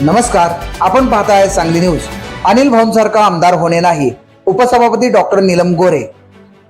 नमस्कार आपण पाहताय सांगली न्यूज. अनिल भाऊंसारखा आमदार होणे नाही उपसभापती डॉक्टर नीलम गोरे.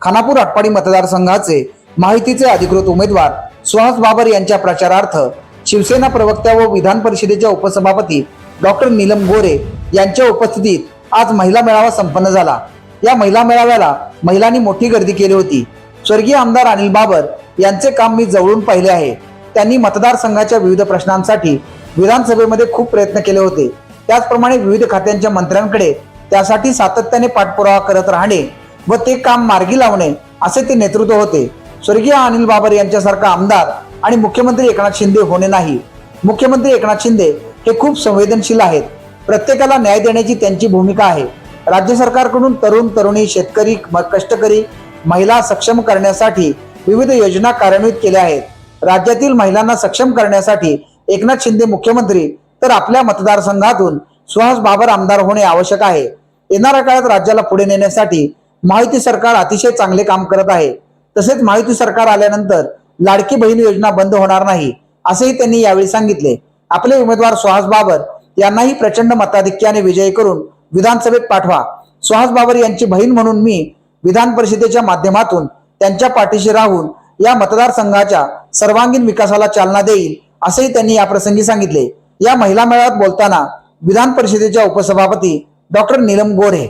खानापूर आटपाडी मतदारसंघाचे माहितीचे अधिकृत उमेदवार सुहास बाबर यांच्या प्रचारार्थ शिवसेना प्रवक्त्या व विधान परिषदेच्या उपसभापती डॉक्टर नीलम गोरे यांच्या उपस्थितीत आज महिला मेळावा संपन्न झाला. या महिला मेळाव्याला महिलांनी मोठी गर्दी केली होती. स्वर्गीय आमदार अनिल बाबर यांचे काम मी जवळून पाहिले आहे. त्यांनी मतदारसंघाच्या विविध प्रश्नांसाठी विधानसभेमध्ये खूप प्रयत्न केले होते. त्याचप्रमाणे विविध खात्यांच्या मंत्र्यांकडे त्यासाठी सातत्याने पाठपुरावा करत राहणे व ते काम मार्गी लावणे असे ते नेतृत्व होते. स्वर्गीय अनिल बाबर यांच्यासारखा आमदार आणि मुख्यमंत्री एकनाथ शिंदे होणे नाही. मुख्यमंत्री एकनाथ शिंदे हे खूप संवेदनशील आहेत. प्रत्येकाला न्याय देण्याची त्यांची भूमिका आहे. राज्य सरकारकडून तरुण तरुणी शेतकरी म- कष्टकरी महिला सक्षम करण्यासाठी विविध योजना कार्यान्वित केल्या आहेत. राज्यातील महिलांना सक्षम करण्यासाठी एकनाथ शिंदे मुख्यमंत्री तर आपल्या मतदारसंघातून सुहास बाबर आमदार होणे आवश्यक आहे. येणाऱ्या काळात राज्याला पुढे नेण्यासाठी माहिती सरकार अतिशय चांगले काम करत आहे. तसेच माहिती सरकार आल्यानंतर लाडकी बहीण योजना बंद होणार नाही असेही त्यांनी यावेळी सांगितले. आपले उमेदवार सुहास बाबर यांनाही प्रचंड मताधिक्याने विजयी करून विधानसभेत पाठवा. सुहास बाबर यांची बहीण म्हणून मी विधान परिषदेच्या माध्यमातून त्यांच्या पाठीशी राहून या मतदारसंघाच्या सर्वांगीण विकासाला चालना देईल असेही त्यांनी या प्रसंगी सांगितले. या महिला मेळाव्यात बोलताना विधान परिषदेच्या उपसभापती डॉक्टर नीलम गोरे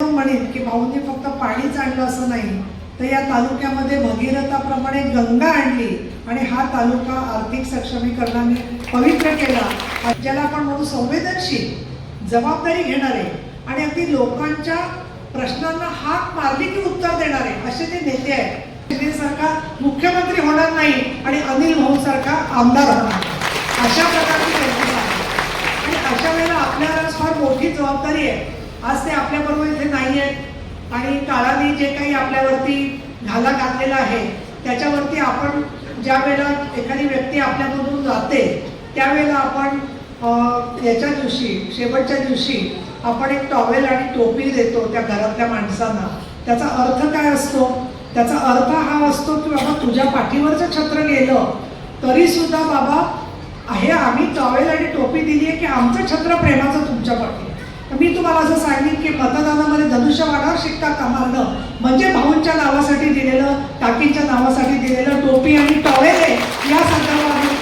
म्हणेन की भाऊंनी फक्त पाणीच आणलं असं नाही तर या तालुक्यामध्ये भगीरथाप्रमाणे गंगा आणली आणि हा तालुका आर्थिक सक्षमीकरणाने पवित्र केला. ज्याला आपण म्हणू संवेदनशील जबाबदारी घेणारे आणि अगदी लोकांच्या प्रश्नांना हाक मारली की उत्तर देणारे असे ते नेते आहेत. सारखा मुख्यमंत्री होणार नाही आणि अनिल भाऊ सारखा आमदार होणार अशा प्रकारची त्यांची आणि अशा वेळेला आपल्याला फार मोठी जबाबदारी आहे. आज ते आपल्याबरोबर इथे नाही आहेत आणि काळाने जे काही आपल्यावरती घाला घातलेला आहे त्याच्यावरती आपण ज्या वेळेला एखादी व्यक्ती आपल्यामधून जाते त्यावेळेला आपण याच्या दिवशी शेवटच्या दिवशी आपण एक टॉवेल आणि टोपी देतो त्या घरातल्या माणसांना. त्याचा अर्थ काय असतो? त्याचा अर्थ हा असतो की बाबा तुझ्या पाठीवरचं छत्र गेलं तरी सुद्धा बाबा आहे आम्ही टॉवेल आणि टोपी दिली आहे की आमचं छत्र प्रेमाचं तुमच्या पाठी तर मी तुम्हाला असं सांगेन की मतदानामध्ये धनुष्यवाणावर शिक्का कमावणं म्हणजे भाऊंच्या नावासाठी दिलेलं काकींच्या नावासाठी दिलेलं टोपी आणि टॉवेल आहे या संदर्भामध्ये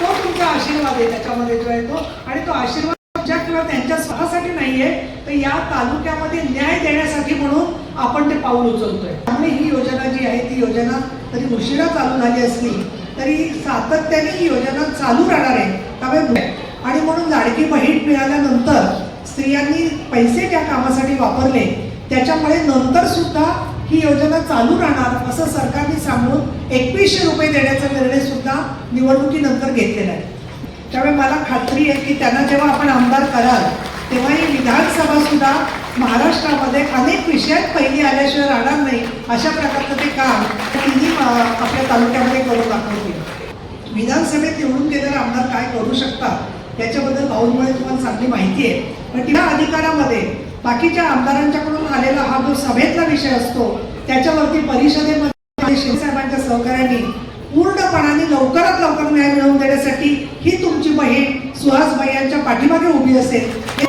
तो तुमचा आशीर्वाद आहे त्याच्यामध्ये जो आहे तो. आणि तो आशीर्वाद तुमच्या किंवा त्यांच्या स्वतःसाठी नाहीये. तर या तालुक्यामध्ये न्याय देण्यासाठी म्हणून आपण ते पाऊल उचलतोय. त्यामुळे ही योजना जी आहे ती योजना तरी उशिरा चालू झाली असली तरी सातत्याने ही योजना चालू राहणार आहे. त्यामुळे आणि म्हणून लाडकी बहीण मिळाल्यानंतर स्त्रियांनी पैसे त्या कामासाठी वापरले. त्याच्यामुळे नंतर सुद्धा ही योजना चालू राहणार असं सरकारने सांगून एकवीसशे रुपये देण्याचा निर्णय सुद्धा निवडणुकीनंतर घेतलेला आहे. त्यामुळे मला खात्री आहे की त्यांना जेव्हा आपण आमदार कराल तेव्हा ही विधानसभा सुद्धा महाराष्ट्रामध्ये अनेक विषयात पहिली आल्याशिवाय राहणार नाही अशा प्रकारचं ते काम तिन्ही आपल्या तालुक्यामध्ये करून दाखवतील विधानसभेत निवडून गेलेले आमदार काय करू शकतात याच्याबद्दल भाऊंमुळे तुम्हाला चांगली माहिती आहे. पण तिला अधिकारामध्ये बाकीच्या आमदारांच्याकडून आलेला हा जो सभेतला विषय असतो त्याच्यावरती परिषदेमध्ये शिवसाहेबांच्या सहकार्याने पूर्णपणाने लवकरात लवकर न्याय मिळवून देण्यासाठी ही तुमची बहीण सुहासबाई यांच्या पाठीमागे उभी असेल.